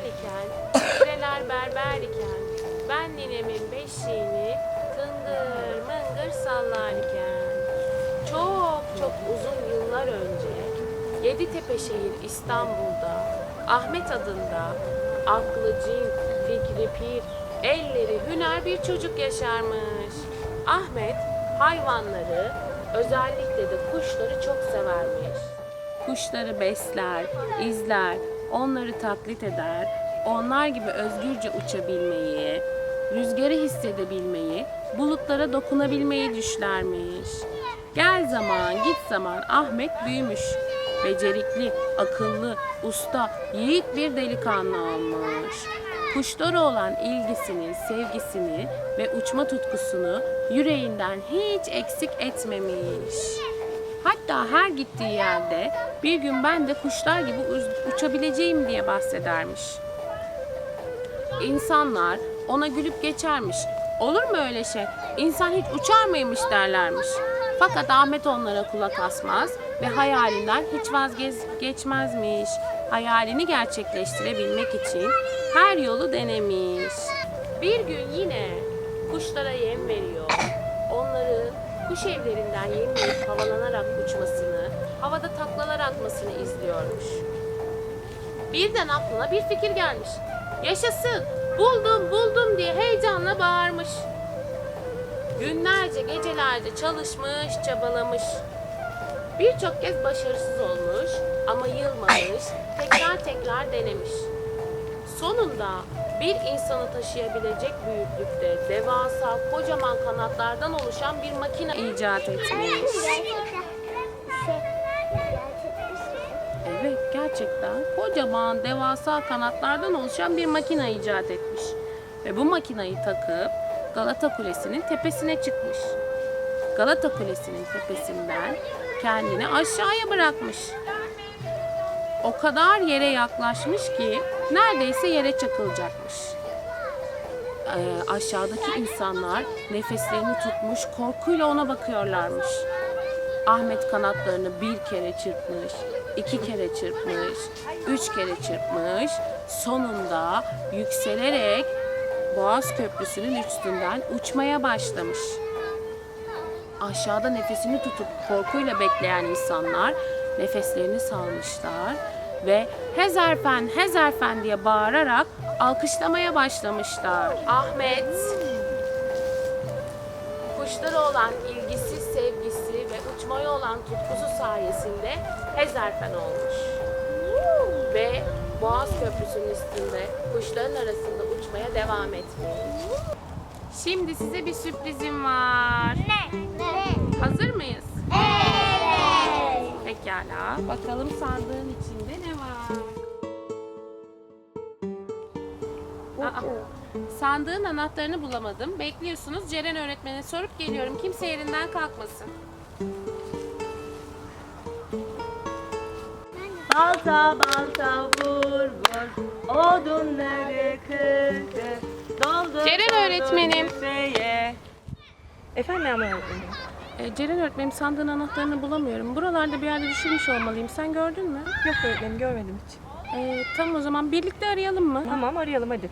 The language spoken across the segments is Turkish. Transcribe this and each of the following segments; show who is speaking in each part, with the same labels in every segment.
Speaker 1: tellal iken, pireler berber iken, ben ninemin beşiğini tıngır mıngır sallar iken. Çok çok uzun yıllar önce Yeditepe şehir İstanbul'da Ahmet adında aklı cin, fikri pir, elleri hüner bir çocuk yaşarmış. Ahmet hayvanları özellikle de kuşları çok severmiş. Kuşları besler, izler, onları taklit eder, onlar gibi özgürce uçabilmeyi, rüzgarı hissedebilmeyi, bulutlara dokunabilmeyi düşlermiş. Gel zaman, git zaman Ahmet büyümüş. Becerikli, akıllı, usta, yiğit bir delikanlı olmuş. Kuşlara olan ilgisini, sevgisini ve uçma tutkusunu yüreğinden hiç eksik etmemiş. Hatta her gittiği yerde bir gün ben de kuşlar gibi uçabileceğim diye bahsedermiş. İnsanlar ona gülüp geçermiş. Olur mu öyle şey? İnsan hiç uçar mıymış derlermiş. Fakat Ahmet onlara kulak asmaz ve hayalinden hiç vazgeçmezmiş. Hayalini gerçekleştirebilmek için her yolu denemiş. Bir gün yine kuşlara yem veriyor. Kuş evlerinden yem yiyip havalanarak uçmasını, havada taklalar atmasını izliyormuş. Birden aklına bir fikir gelmiş. Yaşasın, buldum buldum diye heyecanla bağırmış. Günlerce gecelerce çalışmış, çabalamış. Birçok kez başarısız olmuş ama yılmamış, tekrar tekrar denemiş. Sonunda bir insanı taşıyabilecek büyüklükte devasa kocaman kanatlardan oluşan bir makine icat etmiş. Evet gerçekten kocaman devasa kanatlardan oluşan bir makine icat etmiş. Ve bu makinayı takıp Galata Kulesi'nin tepesine çıkmış. Galata Kulesi'nin tepesinden kendini aşağıya bırakmış. O kadar yere yaklaşmış ki neredeyse yere çakılacakmış. Ee, aşağıdaki insanlar nefeslerini tutmuş korkuyla ona bakıyorlarmış. Ahmet kanatlarını bir kere çırpmış, iki kere çırpmış, üç kere çırpmış. Sonunda yükselerek Boğaz Köprüsü'nün üstünden uçmaya başlamış. Aşağıda nefesini tutup korkuyla bekleyen insanlar nefeslerini salmışlar ve Hezerfen, Hezerfen diye bağırarak alkışlamaya başlamışlar. Ahmet kuşlara olan ilgisi, sevgisi ve uçmaya olan tutkusu sayesinde Hezerfen olmuş. Ve Boğaz Köprüsü'nün üstünde kuşların arasında uçmaya devam etmiş. Şimdi size bir sürprizim var. Hazır mıyız? Pekala. Bakalım sandığın içinde ne var? Aa, sandığın anahtarını bulamadım. Bekliyorsunuz. Ceren öğretmene sorup geliyorum. Kimse yerinden kalkmasın.
Speaker 2: Balta balta vur vur. Odunları kır kır. Doldur
Speaker 1: Ceren
Speaker 2: doldur
Speaker 1: öğretmenim.
Speaker 2: Efendim öğretmenim.
Speaker 1: Ee, Ceren öğretmenim sandığın anahtarını bulamıyorum. Buralarda bir yerde düşürmüş olmalıyım. Sen gördün mü?
Speaker 2: Yok öğretmenim görmedim hiç.
Speaker 1: Ee, tamam o zaman birlikte arayalım mı?
Speaker 2: Tamam arayalım hadi.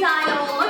Speaker 3: 加
Speaker 1: 油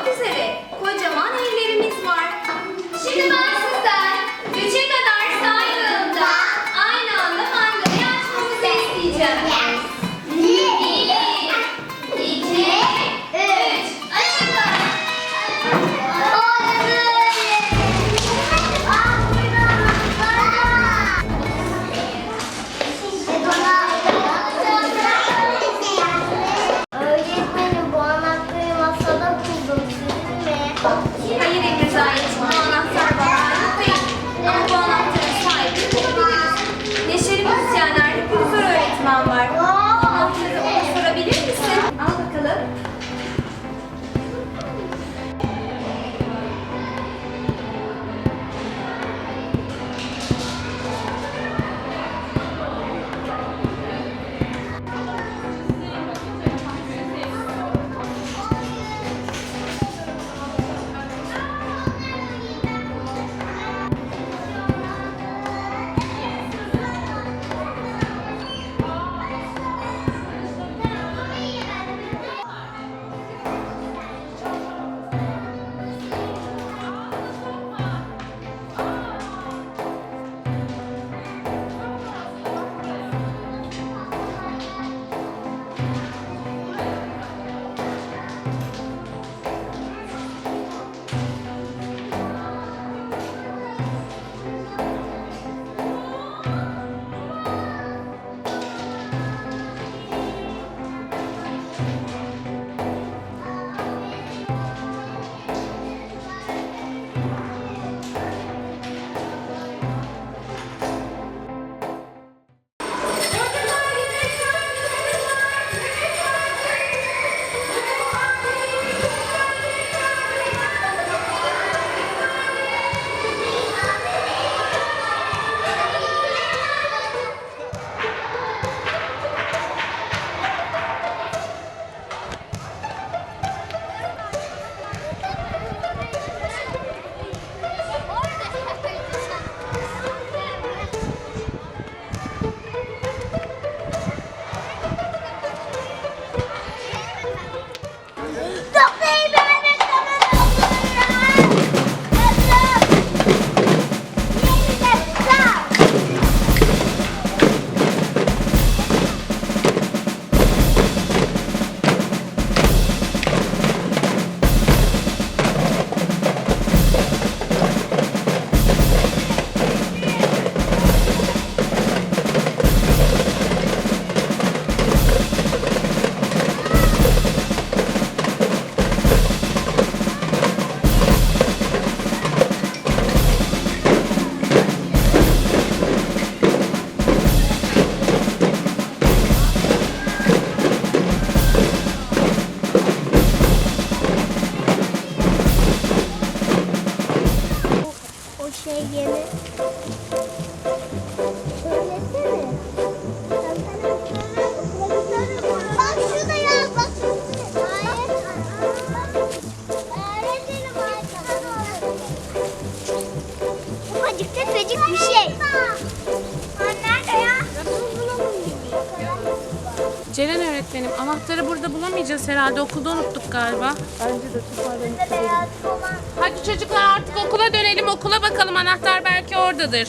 Speaker 1: Anahtarı burada bulamayacağız herhalde. Okulda unuttuk galiba.
Speaker 2: Bence de toparlanıp
Speaker 4: Burada beyaz olan.
Speaker 1: Hadi çocuklar artık okula dönelim. Okula bakalım. Anahtar belki oradadır.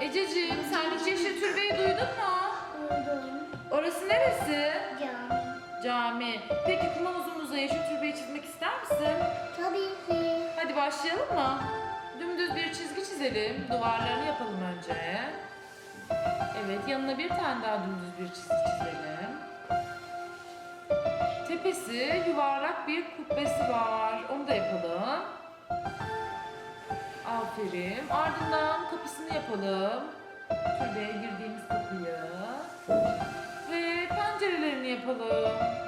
Speaker 5: Ececiğim sen hiç Yeşil Türbe'yi duydun mu? Orası neresi? Cami. Peki kum havuzumuza Yeşil Türbe'yi çizmek ister misin?
Speaker 4: Tabii ki.
Speaker 5: Hadi başlayalım mı? Dümdüz bir çizgi çizelim. Duvarlarını yapalım önce. Evet yanına bir tane daha dümdüz bir çizgi çizelim. Tepesi yuvarlak bir kubbesi var. Onu da yapalım. Aferin. Ardından kapısını yapalım. Türbeye girdiğimiz kapıyı. Ve pencerelerini yapalım.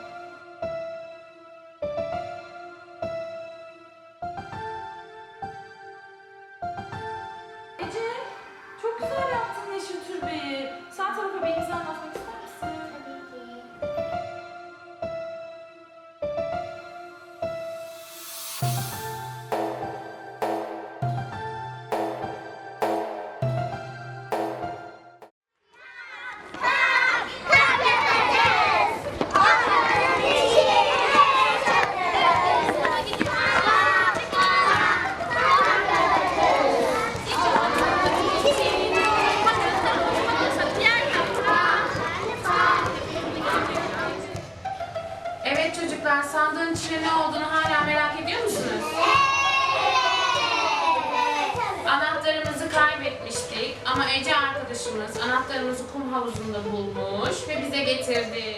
Speaker 1: Anahtarımızı kum havuzunda bulmuş ve bize getirdi.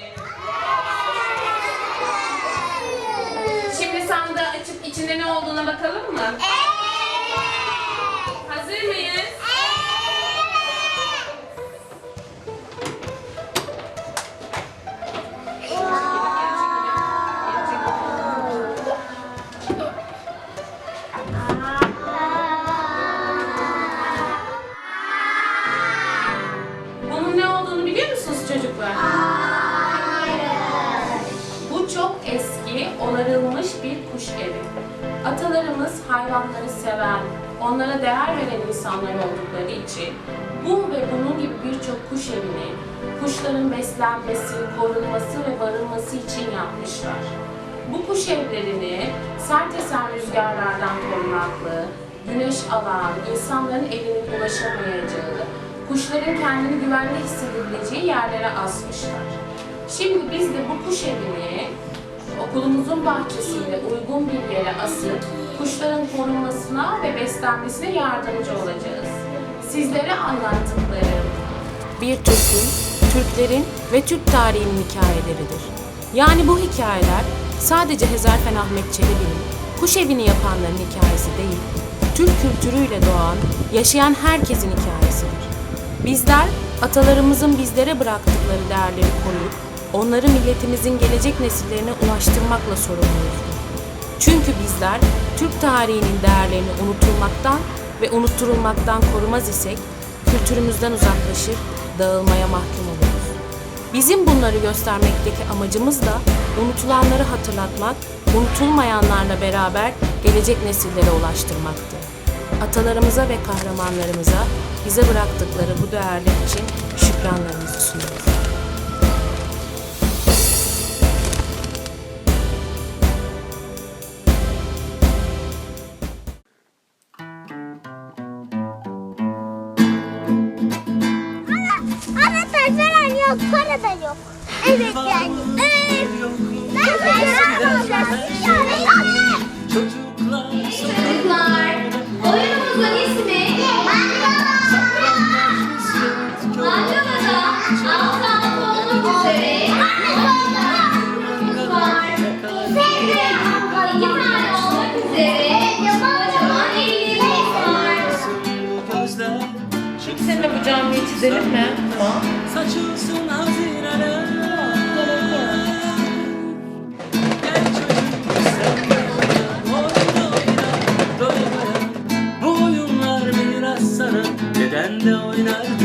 Speaker 1: Şimdi sandığı açıp içinde ne olduğuna bakalım mı? Hazır mıyız? Hayvanları seven, onlara değer veren insanlar oldukları için bu ve bunun gibi birçok kuş evini kuşların beslenmesi, korunması ve barınması için yapmışlar. Bu kuş evlerini sert esen rüzgarlardan korunaklı, güneş alan, insanların elinin ulaşamayacağı, kuşların kendini güvende hissedebileceği yerlere asmışlar. Şimdi biz de bu kuş evini okulumuzun bahçesinde uygun bir yere asıp kuşların korunmasına ve beslenmesine yardımcı olacağız. Sizlere anlattıklarım bir Türk'ün, Türklerin ve Türk tarihinin hikayeleridir. Yani bu hikayeler sadece Hezarfen Ahmet Çelebi'nin kuş evini yapanların hikayesi değil, Türk kültürüyle doğan, yaşayan herkesin hikayesidir. Bizler atalarımızın bizlere bıraktıkları değerleri koruyup onları milletimizin gelecek nesillerine ulaştırmakla sorumluyuzdur. Çünkü bizler Türk tarihinin değerlerini unutulmaktan ve unutturulmaktan korumaz isek kültürümüzden uzaklaşır, dağılmaya mahkum oluruz. Bizim bunları göstermekteki amacımız da unutulanları hatırlatmak, unutulmayanlarla beraber gelecek nesillere ulaştırmaktı. Atalarımıza ve kahramanlarımıza bize bıraktıkları bu değerler için şükranlarımızı sunuyoruz.
Speaker 4: Evet
Speaker 6: Deden de